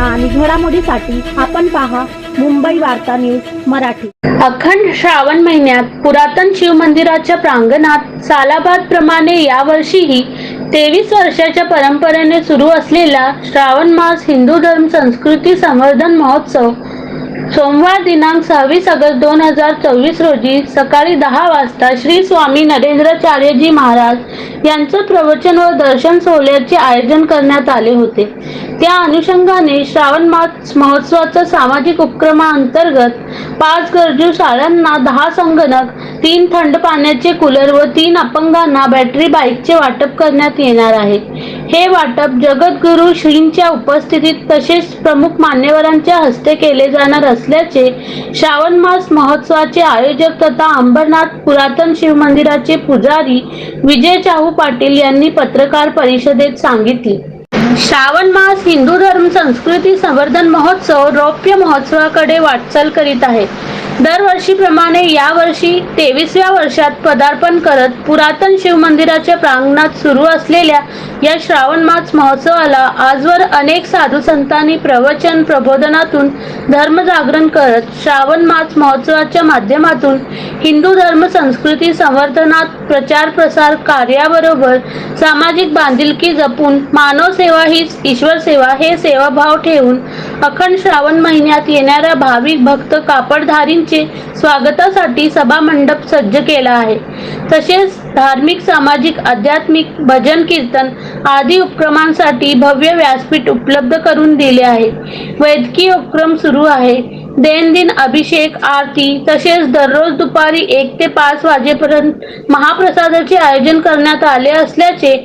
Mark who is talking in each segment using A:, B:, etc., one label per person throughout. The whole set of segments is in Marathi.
A: बातम्या आणि घडामोडीसाठी आपण पहा मुंबई वार्ता न्यूज मराठी.
B: अखंड श्रावण महिन्यात पुरातन शिव मंदिराच्या प्रांगणात सालाबाद प्रमाणे यावर्षीही तेवीस वर्षाच्या परंपरेने सुरू असलेला श्रावण मास हिंदू धर्म संस्कृती संवर्धन महोत्सव सोमवार दिनांक सव्वीस ऑगस्ट दोन हजार चोवीस रोजी सकाळी दहा वाजता श्री स्वामी नरेंद्राचार्यजी महाराज यांचं प्रवचन व दर्शन सोहळ्याचे आयोजन करण्यात आले होते. त्या अनुषंगाने श्रावण मास महोत्सवाचा सामाजिक उपक्रमाअंतर्गत पाच गरजू शाळांना दहा संगणक तीन थंड पाण्याचे कूलर व तीन अपंगांना बॅटरी बाईकचे वाटप करण्यात येणार आहे. हे वाटप जगद्गुरू श्रींच्या उपस्थितीत तसेच प्रमुख मान्यवरांच्या हस्ते केले जाणार असल्याचे श्रावण मास महोत्सवाचे आयोजक तथा अंबरनाथ पुरातन शिव मंदिराचे पुजारी विजय चाहू पाटील यांनी पत्रकार परिषदेत सांगितले. श्रावण मास हिंदू धर्म संस्कृती संवर्धन महोत्सव रौप्य महोत्सवाकडे वाटचाल करीत आहे. दरवर्षीप्रमाणे यावर्षी तेवीसव्या वर्षात पदार्पण करत पुरातन शिवमंदिराच्या प्रांगणात सुरू असलेल्या या श्रावण मास महोत्सवाला आजवर अनेक साधू संतांनी प्रवचन प्रबोधनातून धर्मजागरण करत श्रावण मास महोत्सवाच्या माध्यमातून हिंदू धर्म संस्कृती संवर्धनात प्रचार प्रसार कार्याबरोबर सामाजिक बांधिलकी जपून मानव सेवा हीच ईश्वर सेवा हे सेवाभाव ठेवून अखंड श्रावण महिन्यात येणाऱ्या भाविक भक्त कापडधारींचे स्वागतासाठी सभा मंडप सज्ज केला आहे. तसेच धार्मिक सामाजिक आध्यात्मिक भजन कीर्तन आदी उपक्रमांसाठी भव्य व्यासपीठ उपलब्ध करून दिले आहे. वैद्यकीय उपक्रम सुरू आहे. दैनंदिन अभिषेक आरती तसेच दररोज दुपारी एक ते पाच वाजेपर्यंत महाप्रसादाचे आयोजन करण्यात आले असल्याचे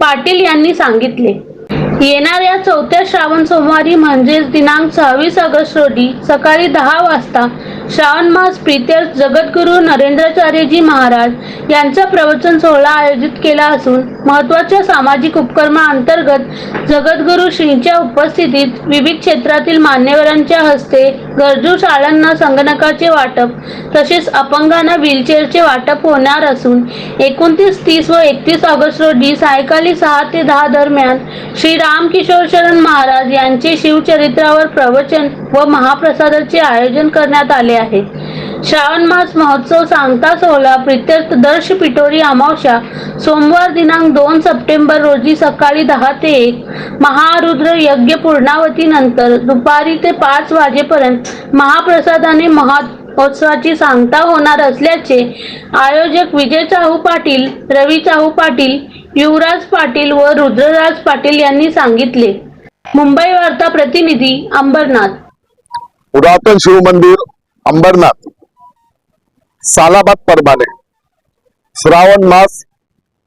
B: पाटील यांनी सांगितले. येणाऱ्या चौथ्या श्रावण सोमवारी म्हणजेच दिनांक सव्वीस ऑगस्ट रोजी सकाळी दहा वाजता श्रावण मास प्रित्यर्थ जगद्गुरू नरेंद्राचार्यजी महाराज यांचा प्रवचन सोहळा आयोजित केला असून महत्त्वाच्या सामाजिक उपक्रमाअंतर्गत जगद्गुरू श्रींच्या उपस्थितीत विविध क्षेत्रातील मान्यवरांच्या हस्ते गरजू शाळांना संगणकाचे वाटप तसेच अपंगांना व्हीलचेअरचे वाटप होणार असून एकोणतीस तीस व एकतीस ऑगस्ट रोजी सायंकाळी सहा ते दहा दरम्यान श्री रामकिशोर शरण महाराज यांचे शिवचरित्रावर प्रवचन व महाप्रसादाचे आयोजन करण्यात आले आहे. श्रावण मास महोत्सव सांगता सोहळा प्रित्यर्थ दर्श पिटोरी अमावस्या सोमवार दिनांक दोन सप्टेंबर रोजी सकाळी दहा ते एक महारुद्र यज्ञ पूर्णावती नंतर दुपारी ते पाच वाजेपर्यंत महाप्रसादाने महोत्सवाची सांगता होणार असल्याचे आयोजक विजय चाहू पाटील रवी चाहू पाटील युवराज पाटील व रुद्रराज पाटील यांनी सांगितले. मुंबई वार्ता प्रतिनिधी अंबरनाथ
C: पुरातन शिव मंदिर अंबरनाथ सालाबाद परबाने श्रावण मास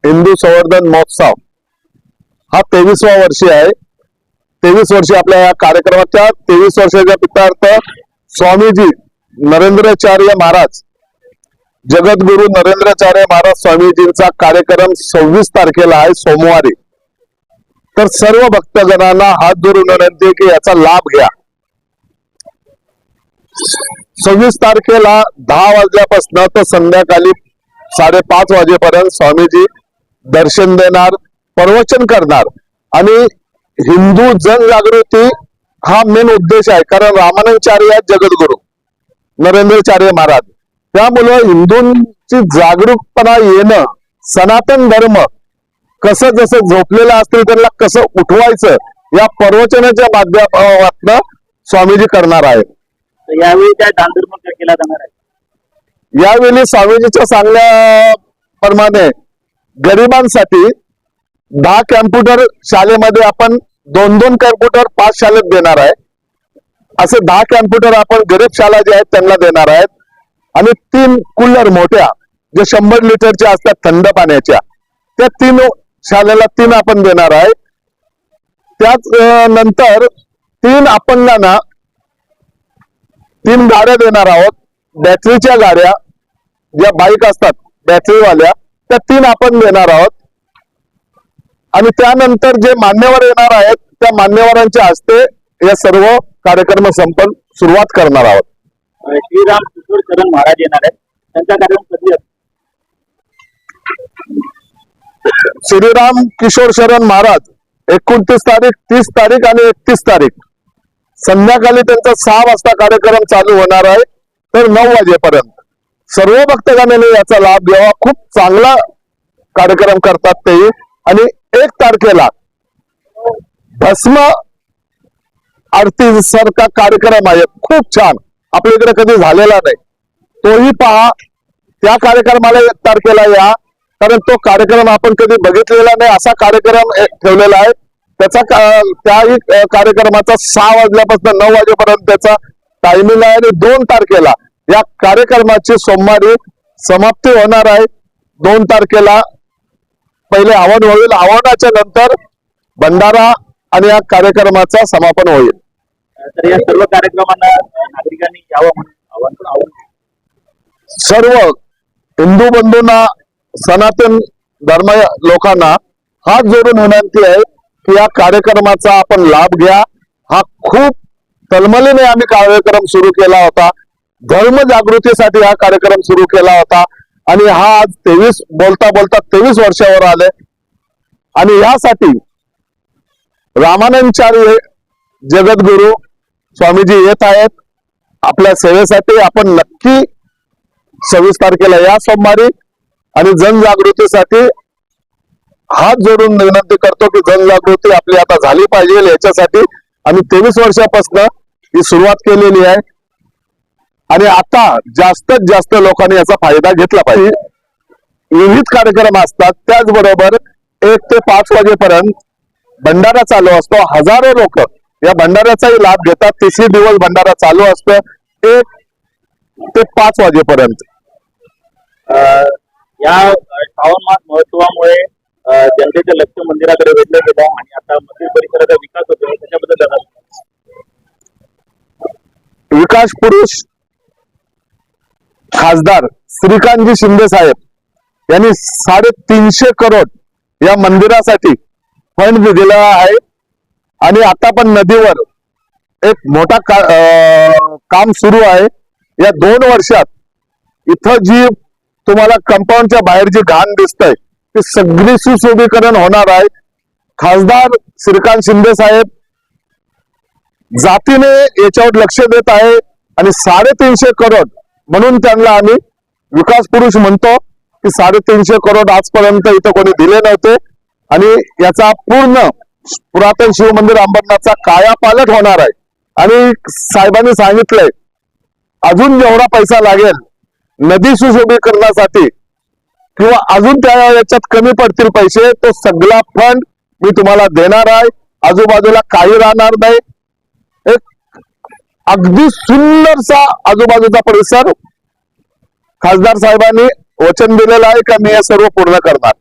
C: हिंदू संवर्धन महोत्सव. हा तेवीसवा वर्षी आहे. तेवीस वर्षी आपल्या या कार्यक्रमाच्या तेवीस वर्षाच्या पितार्थ स्वामीजी नरेंद्राचार्य महाराज जगद्गुरु नरेंद्राचार्य महाराज स्वामीजींचा कार्यक्रम सव्वीस तारखेला आहे सोमवारी. तर सर्व भक्तजनांना हात धरून विनंती की याचा लाभ घ्या. सव्वीस तारखेला दहा वाजल्यापासून तर संध्याकाळी साडेपाच वाजेपर्यंत स्वामीजी दर्शन देणार प्रवचन करणार. आणि हिंदू जनजागृती हा मेन उद्देश आहे कारण रामानंदचार्य आहेत जगद्गुरु नरेंद्रचार्य महाराज. त्यामुळं हिंदूंची जागरूकपणा येणं सनातन धर्म कसं जसं झोपलेलं असतील त्यांना कसं उठवायचं या प्रवचनाच्या माध्यमातून स्वामीजी करणार आहेत.
D: तर यावेळी काय दानधर्म काय केला जाणार आहे?
C: यावेळी स्वामीजीच्या सांगण्याप्रमाणे गरिबांसाठी दहा कॅम्प्युटर शाळेमध्ये आपण दोन दोन कॅम्प्युटर पाच शाळेत देणार आहे. असे दहा कॅम्प्युटर आपण गरीब शाळा जे आहेत त्यांना देणार आहेत. आणि तीन कूलर मोठ्या जे शंभर लिटरच्या असतात थंड पाण्याच्या त्या तीन शाळेला तीन आपण देणार आहे. त्याच नंतर तीन अपंगांना तीन गाड्या देणार आहोत. बॅटरीच्या गाड्या ज्या बाईक असतात बॅटरीवाल्या त्या तीन आपण देणार आहोत. आणि त्यानंतर जे मान्यवर येणार आहेत त्या मान्यवरांच्या हस्ते या सर्व कार्यक्रम संपन्न सुरुवात करणार आहोत.
D: श्रीराम किशोर शरण महाराज येणार आहेत. त्यांचा कार्यक्रम कधी
C: श्रीराम किशोर शरण महाराज एकोणतीस तारीख तीस तारीख आणि एकतीस तारीख. संध्याकाळी त्यांचा सहा वाजता कार्यक्रम चालू होणार आहे तर नऊ वाजेपर्यंत. सर्व भक्तगणाने याचा लाभ घ्यावा. खूप चांगला कार्यक्रम करतात ते. आणि एक तारखेला भस्म आरती सारखा कार्यक्रम आहे. खूप छान. आपल्या इकडे कधी झालेला नाही. तोही पहा. त्या कार्यक्रमाला एक तारखेला या. कारण तो कार्यक्रम आपण कधी बघितलेला नाही. असा कार्यक्रम ठेवलेला आहे. त्याचा त्याही कार्यक्रमाचा सहा वाजल्यापासून नऊ वाजेपर्यंत त्याचा टायमिंग आहे आणि दोन तारखेला या कार्यक्रमाची सोमवारी समाप्ती होणार आहे. दोन तारखेला पहिले हवन होईल. हवनाच्या नंतर भंडारा आणि या कार्यक्रमाचा समापन होईल.
D: तर या सर्व कार्यक्रमांना नागरिकांनी यावं म्हणून आवाहन आवाहन
C: सर्व हिंदू बंधूंना सनातन धर्म लोकांना हात जोडून विनंती आहे की या कार्यक्रमाचा आपण लाभ घ्या. हा खूप तलमलीने आम्ही कार्यक्रम सुरू केला होता. धर्म जागृतीसाठी हा कार्यक्रम सुरू केला होता. आणि हा आज तेवीस बोलता बोलता तेवीस वर्षावर आले. आणि यासाठी रामानंदचार्य जगद्गुरु स्वामीजी येत आहेत. आपल्या सेवेसाठी आपण नक्की सव्वीस तारखेला या सोमवारी आणि जनजागृतीसाठी हात जोडून विनंती करतो की जनजागृती आपली आता झाली पाहिजे याच्यासाठी. आम्ही तेवीस वर्षापासून ही सुरुवात केलेली आहे. आणि आता जास्तीत जास्त लोकांनी याचा फायदा घेतला पाहिजे. विविध कार्यक्रम असतात. त्याचबरोबर एक ते पाच वाजेपर्यंत भंडारा चालू असतो. हजारो लोक या भंडाऱ्याचाही लाभ घेतात. तिसरी दिवस भंडारा चालू असतो. एक ते पाच वाजेपर्यंत.
D: अं, या मंदिराकडे वेधलं गेलं आणि आता मंदिर परिसराचा विकास होतोय त्याच्याबद्दल दादा
C: विकास पुरुष खासदार श्रीकांतजी शिंदे साहेब यांनी साडेतीनशे करोड या मंदिरासाठी फंड दिलेला आहे. आणि आता पण नदीवर एक मोठा का, अं, काम सुरू आहे. या दोन वर्षात इथं जी तुम्हाला कंपाऊंडच्या बाहेर जी घाण दिसतंय ती सगळी सुशोभीकरण होणार आहे. खासदार श्रीकांत शिंदे साहेब जातीने याच्यावर लक्ष देत आहे आणि साडेतीनशे करोड म्हणून त्यांना आम्ही विकास पुरुष म्हणतो की साडेतीनशे करोड आजपर्यंत इथं कोणी दिले नव्हते. आणि याचा पूर्ण पुरातन शिव मंदिर अंबरनाथचा कायापालट होणार आहे. आणि साहेबांनी सांगितलंय अजून जेवढा पैसा लागेल नदी सुशोभीकरणासाठी किंवा अजून त्या याच्यात कमी पडतील पैसे तो सगळा फंड मी तुम्हाला देणार आहे. आजूबाजूला काही राहणार नाही. एक अगदी सुंदरसा आजूबाजूचा परिसर खासदार साहेबांनी वचन दिलेलं आहे का मी हे सर्व पूर्ण करणार.